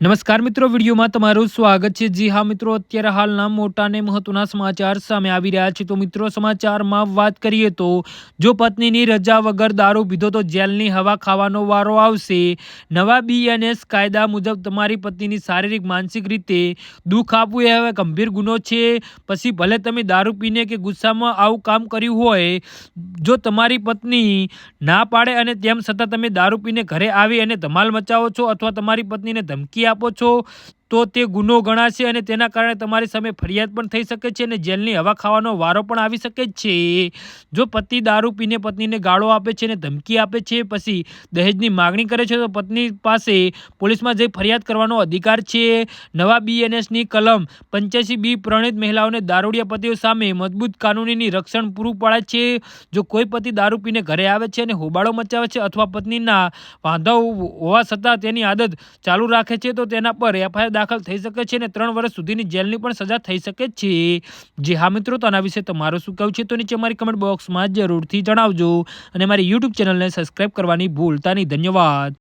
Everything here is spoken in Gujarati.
નમસ્કાર મિત્રો, વિડીયોમાં તમારું સ્વાગત છે. જી હા મિત્રો, અત્યારે હાલના મોટા અને મહત્વના સમાચાર સામે આવી રહ્યા છે. તો મિત્રો, સમાચારમાં વાત કરીએ તો, જો પત્નીની રજા વગર દારૂ પીધો તો જેલની હવા ખાવાનો વારો આવશે. નવા બીએનએસ કાયદા મુજબ તમારી પત્નીની શારીરિક, માનસિક રીતે દુઃખ આપવું એ હવે ગંભીર ગુનો છે. પછી ભલે તમે દારૂ પીને કે ગુસ્સામાં આવું કામ કર્યું હોય, જો તમારી પત્ની ના પાડે અને તેમ છતાં તમે દારૂ પીને ઘરે આવી અને ધમાલ મચાવો છો અથવા તમારી પત્નીને ધમકી આપો છો તો તે ગુનો ગણાશે અને તેના કારણે તમારી સામે ફરિયાદ પણ થઈ શકે છે અને જેલની હવા ખાવાનો વારો પણ આવી શકે છે. જો પતિ દારૂ પીને પત્નીને ગાળો આપે છે અને ધમકી આપે છે, પછી દહેજની માગણી કરે છે, તો પત્ની પાસે પોલીસમાં જઈ ફરિયાદ કરવાનો અધિકાર છે. નવા બીએનએસની કલમ પંચ્યાસી બી પ્રણિત મહિલાઓને દારૂડિયા પતિઓ સામે મજબૂત કાનૂની રક્ષણ પૂરું પાડે છે. જો કોઈ પતિ દારૂ પીને ઘરે આવે છે અને હોબાળો મચાવે છે અથવા પત્નીના વાંધાઓ હોવા છતાં તેની આદત ચાલુ રાખે છે, તો તેના પર એફઆઈઆર દાખલ થઈ શકે છે અને ત્રણ વર્ષ સુધીની જેલની પણ સજા થઈ શકે છે. જે હા મિત્રો, તો આના વિશે તમારું શું કહેવું છે તો નીચે મારી કમેન્ટ બોક્સમાં જરૂરથી જણાવજો અને મારી યુટ્યુબ ચેનલને સબસ્ક્રાઈબ કરવાની ભૂલતા નહીં. ધન્યવાદ.